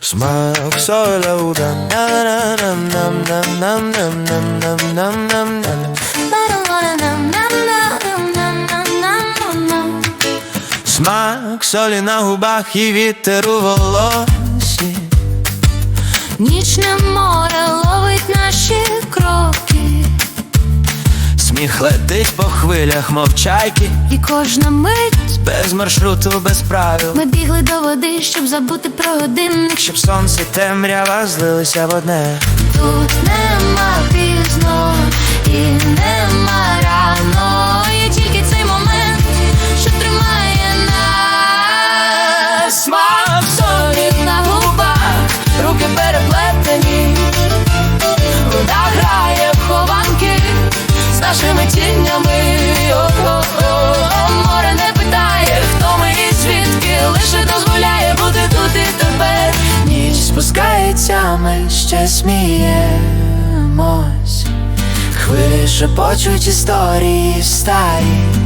Смак соля удан Нам-нам-нам-нам-нам-нам-нам-нам-нам Смак солі на губах і вітер у волосі Нічне море Сміх летить по хвилях, мов чайки і кожна мить Без маршруту, без правил. ми бігли до води, щоб забути про годинник. Щоб сонце темрява злилися в одне. Тут нема хто ми звідки, лише дозволяє бути тут тепер. Ніч спускається, ми ще сміємось. Хвилі шепочуть історії старі